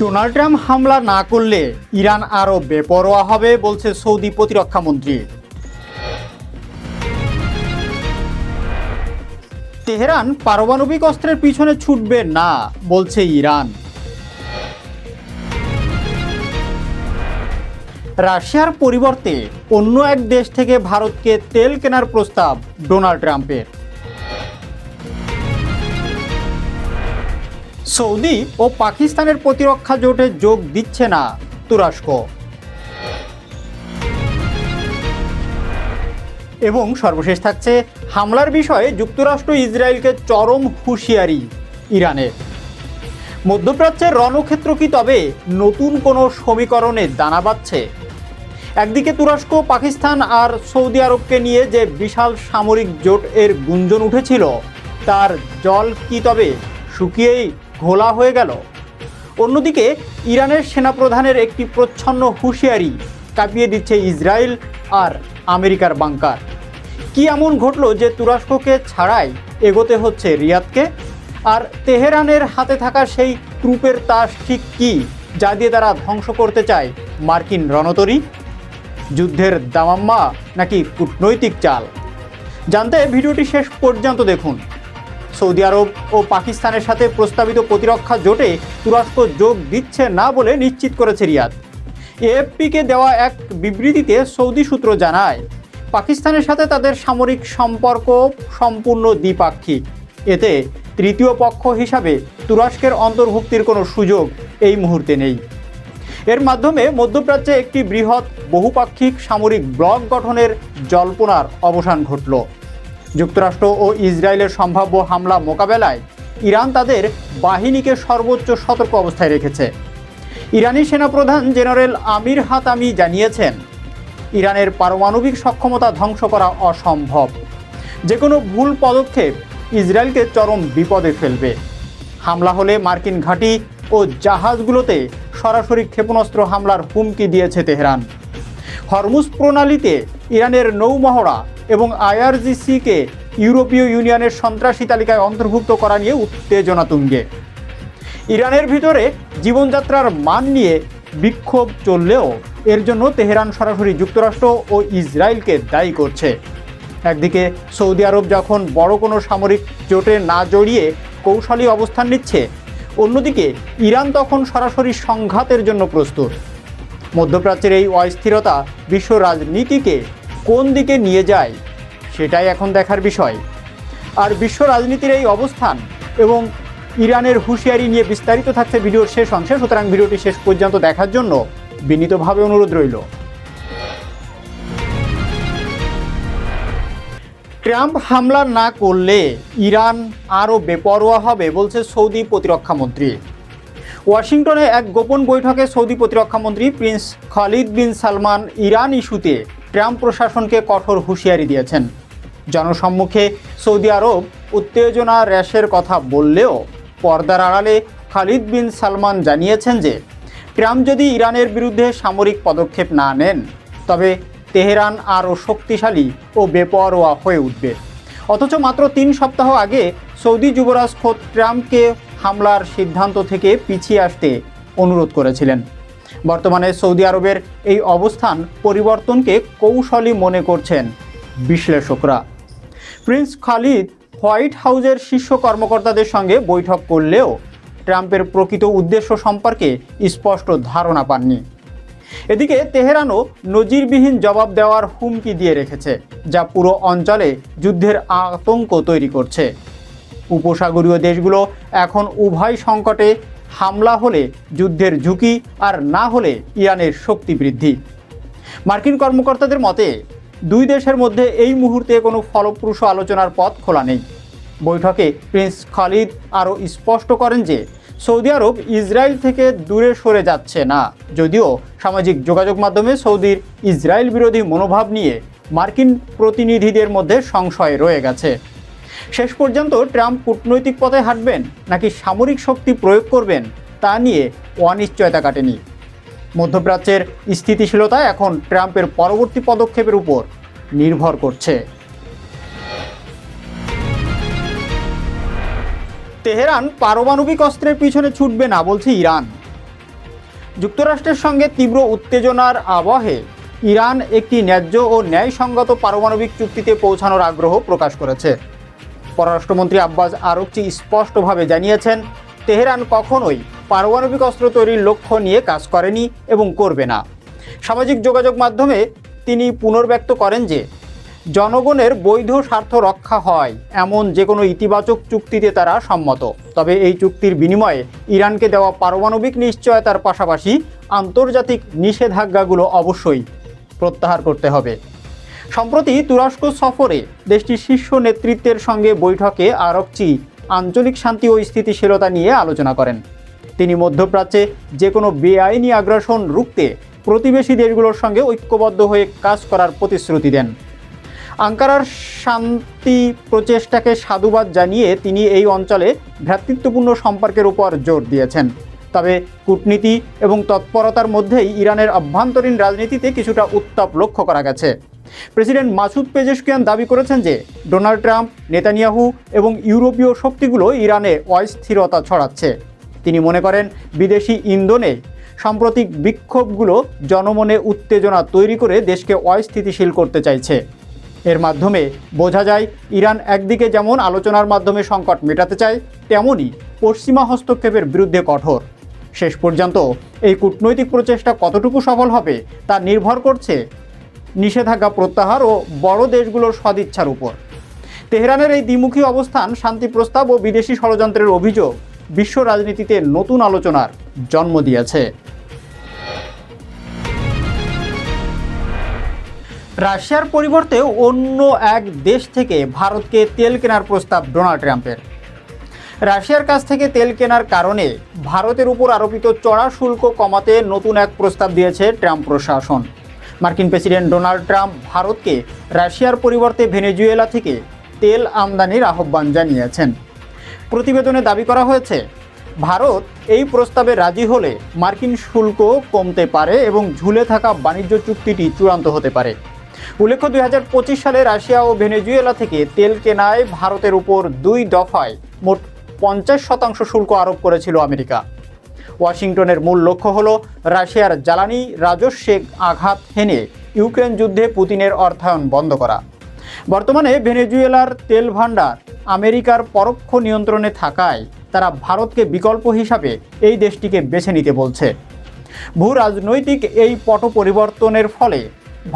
Donald Trump হামলা না করলে ইরান আরও বেপরোয়া হবে বলছে সৌদি প্রতিরক্ষা মন্ত্রী। তেহরান পারমাণবিক অস্ত্রের পিছনে ছুটবে না, বলছে ইরান। রাশিয়ার পরিবর্তে অন্য এক দেশ থেকে ভারতকে তেল কেনার প্রস্তাব ডোনাল্ড ট্রাম্পের। সৌদি ও পাকিস্তানের প্রতিরক্ষা জোটে যোগ দিচ্ছে না তুরস্ক। এবং সর্বশেষ থাকছে হামলার বিষয়ে যুক্তরাষ্ট্র ইসরায়েলকে চরম হুঁশিয়ারি ইরানের। মধ্যপ্রাচ্যের রণক্ষেত্র কি তবে নতুন কোনো সমীকরণে দানা বাঁধছে? একদিকে তুরস্ক, পাকিস্তান আর সৌদি আরবকে নিয়ে যে বিশাল সামরিক জোট এর গুঞ্জন উঠেছিল, তার জল কি তবে শুকিয়েই ঘোলা হয়ে গেল। অন্যদিকে ইরানের সেনাপ্রধানের একটি প্রচ্ছন্ন হুঁশিয়ারি কাঁপিয়ে দিচ্ছে ইসরায়েল আর আমেরিকার বাংকার। কি এমন ঘটলো যে তুরস্ককে ছাড়াই এগোতে হচ্ছে রিয়াদকে? আর তেহরানের হাতে থাকা সেই ট্রুপের তাস ঠিক কি, যা দিয়ে তারা ধ্বংস করতে চায় মার্কিন রণতরী? যুদ্ধের দামাম্মা নাকি কূটনৈতিক চাল? জানতে ভিডিওটি শেষ পর্যন্ত দেখুন। সৌদি আরব ও পাকিস্তানের সাথে প্রস্তাবিত প্রতিরক্ষা জোটে তুরস্ক যোগ দিচ্ছে না বলে নিশ্চিত করেছে রিয়াদ। এএফপিকে দেওয়া এক বিবৃতিতে সৌদি সূত্র জানায়, পাকিস্তানের সাথে তাদের সামরিক সম্পর্ক সম্পূর্ণ দ্বিপাক্ষিক। এতে তৃতীয় পক্ষ হিসাবে তুরস্কের অন্তর্ভুক্তির কোনো সুযোগ এই মুহূর্তে নেই। এর মাধ্যমে মধ্যপ্রাচ্যে একটি বৃহৎ বহুপাক্ষিক সামরিক ব্লক গঠনের জল্পনার অবসান ঘটল। যুক্তরাষ্ট্র ও ইসরায়েলের সম্ভাব্য হামলা মোকাবেলায় ইরান তাদের বাহিনীকে সর্বোচ্চ সতর্ক অবস্থায় রেখেছে। ইরানি সেনাপ্রধান জেনারেল আমির হাতামি জানিয়েছেন, ইরানের পারমাণবিক সক্ষমতা ধ্বংস করা অসম্ভব। যে কোনো ভুল পদক্ষেপ ইসরায়েলকে চরম বিপদে ফেলবে। হামলা হলে মার্কিন ঘাঁটি ও জাহাজগুলোতে সরাসরি ক্ষেপণাস্ত্র হামলার হুমকি দিয়েছে তেহরান। হরমুজ প্রণালীতে ইরানের নৌমহড়া এবং আইআরজিসিকে ইউরোপীয় ইউনিয়নের সন্ত্রাসী তালিকায় অন্তর্ভুক্ত করা নিয়ে উত্তেজনা তুঙ্গে। ইরানের ভিতরে জীবনযাত্রার মান নিয়ে বিক্ষোভ চললেও এর জন্য তেহরান সরাসরি যুক্তরাষ্ট্র ও ইসরায়েলকে দায়ী করছে। একদিকে সৌদি আরব যখন বড় কোনো সামরিক জোটে না জড়িয়ে কৌশলী অবস্থান নিচ্ছে, অন্যদিকে ইরান তখন সরাসরি সংঘাতের জন্য প্রস্তুত। মধ্যপ্রাচ্যের এই অস্থিরতা বিশ্ব রাজনীতিকে কোন দিকে নিয়ে যায় সেটাই এখন দেখার বিষয়। আর বিশ্ব রাজনীতির এই অবস্থান এবং ইরানের হুঁশিয়ারি নিয়ে বিস্তারিত থাকছে ভিডিওর শেষ অংশে, সুতরাং ভিডিওটি শেষ পর্যন্ত দেখার জন্য বিনীতভাবে অনুরোধ রইল। ট্রাম্প হামলা না করলে ইরান আরও বেপরোয়া হবে বলছে সৌদি প্রতিরক্ষা মন্ত্রী। ওয়াশিংটনে এক গোপন বৈঠকে সৌদি প্রতিরক্ষা মন্ত্রী prince Khalid bin Salman Iran ইস্যুতে ট্রাম্প প্রশাসনকে কঠোর হুঁশিয়ারি দিয়েছেন। জনসম্মুখে সৌদি আরব উত্তেজনা র্যাশের কথা বললেও পর্দার আড়ালে খালিদ বিন সালমান জানিয়েছেন যে, ট্রাম্প যদি ইরানের বিরুদ্ধে সামরিক পদক্ষেপ না নেন, তবে তেহরান আরও শক্তিশালী ও বেপরোয়া হয়ে উঠবে। অথচ মাত্র তিন সপ্তাহ আগে সৌদি যুবরাজ খোদ ট্রাম্পকে হামলার সিদ্ধান্ত থেকে পিছিয়ে আসতে অনুরোধ করেছিলেন। বর্তমানে সৌদি আরবের এই অবস্থান পরিবর্তনকে কৌশলী মনে করছেন বিশ্লেষকরা। প্রিন্স খালিদ হোয়াইট হাউজের শীর্ষ কর্মকর্তাদের সঙ্গে বৈঠক করলেও ট্রাম্পের প্রকৃত উদ্দেশ্য সম্পর্কে স্পষ্ট ধারণা পাননি। এদিকে তেহরানও নজিরবিহীন জবাব দেওয়ার হুমকি দিয়ে রেখেছে, যা পুরো অঞ্চলে যুদ্ধের আতঙ্ক তৈরি করছে। উপসাগরীয় দেশগুলো এখন উভয় সংকটে হামলা হলে যুদ্ধের ঝুঁকি আর না হলে ইরানের শক্তি বৃদ্ধি। মার্কিন কর্মকর্তাদের মতে, দুই দেশের মধ্যে এই মুহূর্তে কোনো ফলপ্রসূ আলোচনার পথ খোলা নেই। বৈঠকে প্রিন্স খালিদ আরও স্পষ্ট করেন যে, সৌদি আরব ইসরায়েল থেকে দূরে সরে যাচ্ছে না। যদিও সামাজিক যোগাযোগ মাধ্যমে সৌদির ইসরায়েল বিরোধী মনোভাব নিয়ে মার্কিন প্রতিনিধিদের মধ্যে সংশয় রয়ে গেছে। শেষ পর্যন্ত ট্রাম্প কূটনৈতিক পথে হাঁটবেন নাকি সামরিক শক্তি প্রয়োগ করবেন তা নিয়ে অনিশ্চয়তা কাটেনি। মধ্যপ্রাচ্যের স্থিতিশীলতা এখন ট্রাম্পের পরবর্তী পদক্ষেপের উপর নির্ভর করছে। তেহরান পারমাণবিক অস্ত্রের পিছনে ছুটবে না বলছে ইরান। যুক্তরাষ্ট্রের সঙ্গে তীব্র উত্তেজনার আবহে ইরান একটি ন্যায্য ও ন্যায়সঙ্গত পারমাণবিক চুক্তিতে পৌঁছানোর আগ্রহ প্রকাশ করেছে। পররাষ্ট্রমন্ত্রী আব্বাস আরকচি স্পষ্টভাবে জানিয়েছেন, তেহরান কখনোই পারমাণবিক অস্ত্র তৈরির লক্ষ্য নিয়ে কাজ করেনি এবং করবে না। সামাজিক যোগাযোগ মাধ্যমে তিনি পুনর্ব্যক্ত করেন যে, জনগণের বৈধ স্বার্থ রক্ষা হয় এমন যে কোনো ইতিবাচক চুক্তিতে তারা সম্মত। তবে এই চুক্তির বিনিময়ে ইরানকে দেওয়া পারমাণবিক নিশ্চয়তার পাশাপাশি আন্তর্জাতিক নিষেধাজ্ঞাগুলো অবশ্যই প্রত্যাহার করতে হবে। সম্প্রতি তুরস্ক সফরে দেশটির শীর্ষ নেতৃত্বের সঙ্গে বৈঠকে আরবচি আঞ্চলিক শান্তি ও স্থিতিশীলতা নিয়ে আলোচনা করেন। তিনি মধ্যপ্রাচ্যে যে কোনো বেআইনি আগ্রাসন রুখতে প্রতিবেশী দেশগুলোর সঙ্গে ঐক্যবদ্ধ হয়ে কাজ করার প্রতিশ্রুতি দেন। আঙ্কারার শান্তি প্রচেষ্টাকে সাধুবাদ জানিয়ে তিনি এই অঞ্চলে ভ্রাতৃত্বপূর্ণ সম্পর্কের উপর জোর দিয়েছেন। তবে কূটনীতি এবং তৎপরতার মধ্যেই ইরানের অভ্যন্তরীণ রাজনীতিতে কিছুটা উত্তাপ লক্ষ্য করা গেছে। প্রেসিডেন্ট মাসুদ পেজেশকিয়ান দাবি করেছেন যে ডোনাল্ড ট্রাম্প, নেতানিয়াহু এবং ইউরোপীয় শক্তিগুলো ইরানে অস্থিরতা ছড়াচ্ছে। তিনি মনে করেন বিদেশি ইন্ধনে সাম্প্রতিক বিক্ষোভগুলো জনমনে উত্তেজনা তৈরি করে দেশকে অস্থিতিশীল করতে চাইছে। এর মাধ্যমে বোঝা যায়, ইরান একদিকে যেমন আলোচনার মাধ্যমে সংকট মেটাতে চায় তেমনই পশ্চিমা হস্তক্ষেপের বিরুদ্ধে কঠোর। শেষ পর্যন্ত এই কূটনৈতিক প্রচেষ্টা কতটুকু সফল হবে তা নির্ভর করছে নিষেধাজ্ঞা প্রত্যাহার ও বড় দেশগুলোর সদিচ্ছার উপর। তেহরানের এই দ্বিমুখী অবস্থান, শান্তি প্রস্তাব ও বিদেশি ষড়যন্ত্রের অভিযোগ বিশ্ব রাজনীতিতে নতুন আলোচনার জন্ম দিয়েছে। রাশিয়ার পরিবর্তে অন্য এক দেশ থেকে ভারতকে তেল কেনার প্রস্তাব ডোনাল্ড ট্রাম্পের। রাশিয়ার কাছ থেকে তেল কেনার কারণে ভারতের উপর আরোপিত চড়া শুল্ক কমাতে নতুন এক প্রস্তাব দিয়েছে ট্রাম্প প্রশাসন। মার্কিন প্রেসিডেন্ট ডোনাল্ড ট্রাম্প ভারতকে রাশিয়ার পরিবর্তে ভেনেজুয়েলা থেকে তেল আমদানির আহ্বান জানিয়েছেন। প্রতিবেদনে দাবি করা হয়েছে, ভারত এই প্রস্তাবে রাজি হলে মার্কিন শুল্ক কমতে পারে এবং ঝুলে থাকা বাণিজ্য চুক্তিটি চূড়ান্ত হতে পারে। উল্লেখ্য, দুই হাজার পঁচিশ সালে রাশিয়া ও ভেনেজুয়েলা থেকে তেল কেনায় ভারতের উপর দুই দফায় মোট পঞ্চাশ শতাংশ শুল্ক আরোপ করেছিল আমেরিকা। ওয়াশিংটনের মূল লক্ষ্য হল রাশিয়ার জ্বালানি রাজস্বে আঘাত হেনে ইউক্রেন যুদ্ধে পুতিনের অর্থায়ন বন্ধ করা। বর্তমানে ভেনেজুয়েলার তেল ভাণ্ডার আমেরিকার পরোক্ষ নিয়ন্ত্রণে থাকায় তারা ভারতকে বিকল্প হিসাবে এই দেশটিকে বেছে নিতে বলছে। ভূ রাজনৈতিক এই পট পরিবর্তনের ফলে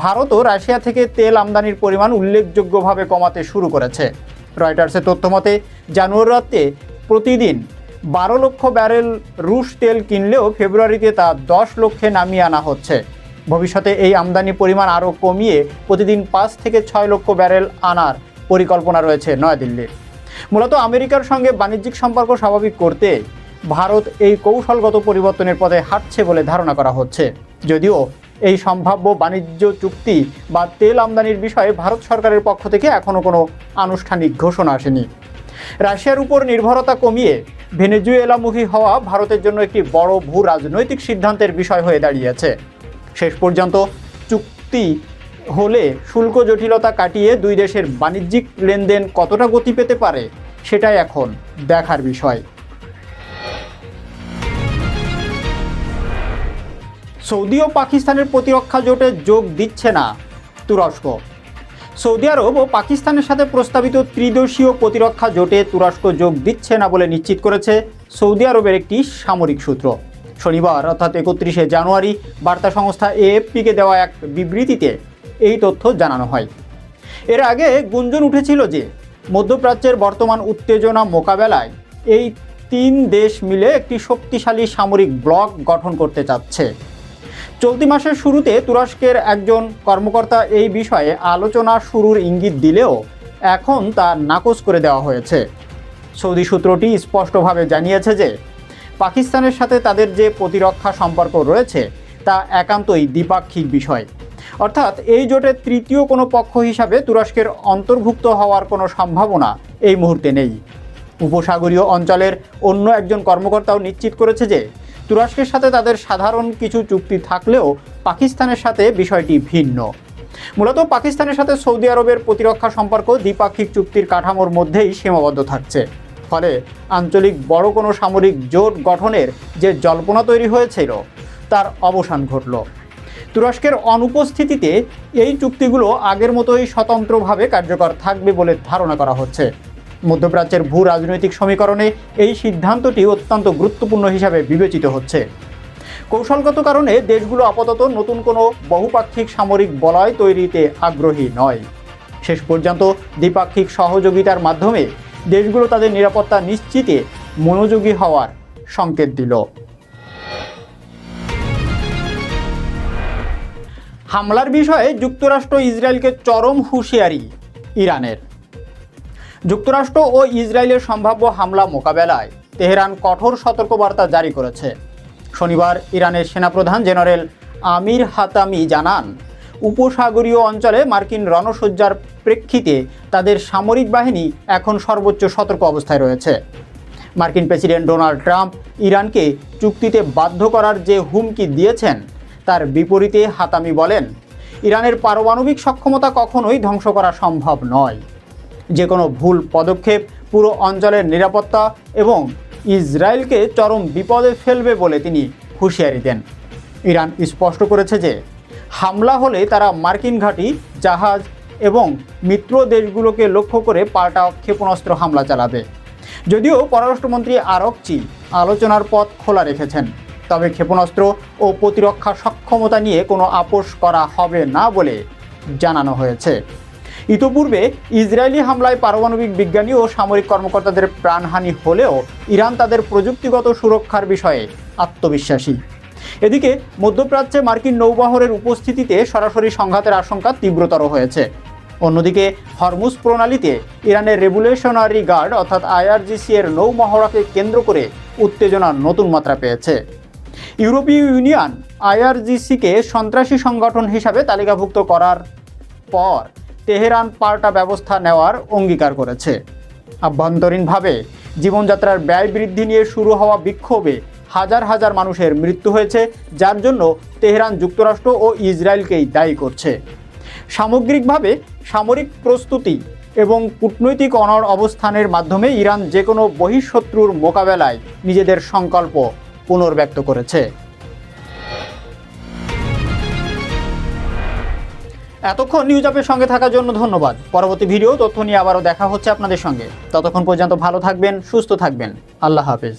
ভারতও রাশিয়া থেকে তেল আমদানির পরিমাণ উল্লেখযোগ্যভাবে কমাতে শুরু করেছে। রয়টার্সের তথ্যমতে জানুয়ারিতে প্রতিদিন বারো লক্ষ ব্যারেল রুশ তেল কিনলেও ফেব্রুয়ারিতে তা দশ লক্ষে নামিয়ে আনা হচ্ছে। ভবিষ্যতে এই আমদানি পরিমাণ আরও কমিয়ে প্রতিদিন পাঁচ থেকে ছয় লক্ষ ব্যারেল আনার পরিকল্পনা রয়েছে নয়াদিল্লির। মূলত আমেরিকার সঙ্গে বাণিজ্যিক সম্পর্ক স্বাভাবিক করতে ভারত এই কৌশলগত পরিবর্তনের পথে হাঁটছে বলে ধারণা করা হচ্ছে। যদিও এই সম্ভাব্য বাণিজ্য চুক্তি বা তেল আমদানির বিষয়ে ভারত সরকারের পক্ষ থেকে এখনও কোনো আনুষ্ঠানিক ঘোষণা আসেনি। রাশিয়ার উপর নির্ভরতা কমিয়ে ভেনেজুয়েলামুখী হওয়া ভারতের জন্য একটি বড় ভূ রাজনৈতিক সিদ্ধান্তের বিষয় হয়ে দাঁড়িয়েছে। শেষ পর্যন্ত চুক্তি হলে শুল্ক জটিলতা কাটিয়ে দুই দেশের বাণিজ্যিক লেনদেন কতটা গতি পেতে পারে, সেটাই এখন দেখার বিষয়। সৌদি ও পাকিস্তানের প্রতিরক্ষা জোটে যোগ দিচ্ছে না তুরস্ক। সৌদি আরব ও পাকিস্তানের সাথে প্রস্তাবিত ত্রিদেশীয় প্রতিরক্ষা জোটে তুরস্ক যোগ দিচ্ছে না বলে নিশ্চিত করেছে সৌদি আরবের একটি সামরিক সূত্র। শনিবার, অর্থাৎ একত্রিশে জানুয়ারি, বার্তা সংস্থা এএফপিকে দেওয়া এক বিবৃতিতে এই তথ্য জানানো হয়। এর আগে গুঞ্জন উঠেছিল যে, মধ্যপ্রাচ্যের বর্তমান উত্তেজনা মোকাবেলায় এই তিন দেশ মিলে একটি শক্তিশালী সামরিক ব্লক গঠন করতে চাচ্ছে। চলতি মাসের শুরুতে তুরস্কের একজন কর্মকর্তা এই বিষয়ে আলোচনা শুরুর ইঙ্গিত দিলেও এখন তা নাকচ করে দেওয়া হয়েছে। সৌদি সূত্রটি স্পষ্টভাবে জানিয়েছে যে, পাকিস্তানের সাথে তাদের যে প্রতিরক্ষা সম্পর্ক রয়েছে, তা একান্তই দ্বিপাক্ষিক বিষয়। অর্থাৎ এই জোটের তৃতীয় কোনো পক্ষ হিসাবে তুরস্কের অন্তর্ভুক্ত হওয়ার কোনো সম্ভাবনা এই মুহূর্তে নেই। উপসাগরীয় অঞ্চলের অন্য একজন কর্মকর্তাও নিশ্চিত করেছে যে তুরস্কের সাথে তাদের সাধারণ কিছু চুক্তি থাকলেও পাকিস্তানের সাথে বিষয়টি ভিন্ন। মূলত পাকিস্তানের সাথে সৌদি আরবের প্রতিরক্ষা সম্পর্ক দ্বিপাক্ষিক চুক্তির কাঠামোর মধ্যেই সীমাবদ্ধ থাকছে। ফলে আঞ্চলিক বড় কোনো সামরিক জোট গঠনের যে জল্পনা তৈরি হয়েছিল, তার অবসান ঘটল। তুরস্কের অনুপস্থিতিতে এই চুক্তিগুলো আগের মতোই স্বতন্ত্রভাবে কার্যকর থাকবে বলে ধারণা করা হচ্ছে। মধ্যপ্রাচ্যের ভূ রাজনৈতিক সমীকরণে এই সিদ্ধান্তটি অত্যন্ত গুরুত্বপূর্ণ হিসাবে বিবেচিত হচ্ছে। কৌশলগত কারণে দেশগুলো আপাতত নতুন কোনো বহুপাক্ষিক সামরিক বলয় তৈরিতে আগ্রহী নয়। শেষ পর্যন্ত দ্বিপাক্ষিক সহযোগিতার মাধ্যমে দেশগুলো তাদের নিরাপত্তা নিশ্চিতে মনোযোগী হওয়ার সংকেত দিল। হামলার বিষয়ে যুক্তরাষ্ট্র ইসরায়েলকে চরম হুঁশিয়ারি ইরানের। যুক্তরাষ্ট্র ও ইসরায়েলের সম্ভাব্য হামলা মোকাবেলায় তেহরান কঠোর সতর্কবার্তা জারি করেছে। শনিবার ইরানের সেনাপ্রধান জেনারেল আমির হাতামি জানান, উপসাগরীয় অঞ্চলে মার্কিন রণসজ্জার প্রেক্ষিতে তাদের সামরিক বাহিনী এখন সর্বোচ্চ সতর্ক অবস্থায় রয়েছে। মার্কিন প্রেসিডেন্ট ডোনাল্ড ট্রাম্প ইরানকে চুক্তিতে বাধ্য করার যে হুমকি দিয়েছেন, তার বিপরীতে হাতামি বলেন, ইরানের পারমাণবিক সক্ষমতা কখনোই ধ্বংস করা সম্ভব নয়। যে কোনো ভুল পদক্ষেপ পুরো অঞ্চলের নিরাপত্তা এবং ইসরায়েলকে চরম বিপদে ফেলবে বলে তিনি হুঁশিয়ারি দেন। ইরান স্পষ্ট করেছে যে, হামলা হলে তারা মার্কিন ঘাঁটি, জাহাজ এবং মিত্র দেশগুলোকে লক্ষ্য করে পাল্টা ক্ষেপণাস্ত্র হামলা চালাবে। যদিও পররাষ্ট্রমন্ত্রী আরকচি আলোচনার পথ খোলা রেখেছেন, তবে ক্ষেপণাস্ত্র ও প্রতিরক্ষা সক্ষমতা নিয়ে কোনো আপোষ করা হবে না বলে জানানো হয়েছে। ইতোপূর্বে ইসরায়েলি হামলায় পারমাণবিক বিজ্ঞানী ও সামরিক কর্মকর্তাদের প্রাণহানি হলেও ইরান তাদের প্রযুক্তিগত সুরক্ষার বিষয়ে আত্মবিশ্বাসী। এদিকে, মধ্যপ্রাচ্যে মার্কিন নৌবহরের উপস্থিতিতে সরাসরি সংঘাতের আশঙ্কা তীব্রতর হয়েছে। অন্যদিকে, হরমুজ প্রণালীতে ইরানের রেগুলেশনারি গার্ড অর্থাৎ আইআরজিসি এর নৌমহড়াকে কেন্দ্র করে উত্তেজনা নতুন মাত্রা পেয়েছে। ইউরোপীয় ইউনিয়ন আইআরজিসিকে সন্ত্রাসী সংগঠন হিসাবে তালিকাভুক্ত করার পর তেহরান পাল্টা ব্যবস্থা নেওয়ার অঙ্গীকার করেছে। আভ্যন্তরীণভাবে জীবনযাত্রার ব্যয় বৃদ্ধি নিয়ে শুরু হওয়া বিক্ষোভে হাজার হাজার মানুষের মৃত্যু হয়েছে, যার জন্য তেহরান যুক্তরাষ্ট্র ও ইসরায়েলকেই দায়ী করছে। সামগ্রিকভাবে সামরিক প্রস্তুতি এবং কূটনৈতিক অনড় অবস্থানের মাধ্যমে ইরান যে কোনো বহিঃশত্রুর মোকাবেলায় নিজেদের সংকল্প পুনর্ব্যক্ত করেছে। এতক্ষণ নিউজ আপের সঙ্গে থাকার জন্য ধন্যবাদ। পরবর্তী ভিডিও তথ্য নিয়ে আবারও দেখা হচ্ছে আপনাদের সঙ্গে। ততক্ষণ পর্যন্ত ভালো থাকবেন, সুস্থ থাকবেন। আল্লাহ হাফেজ।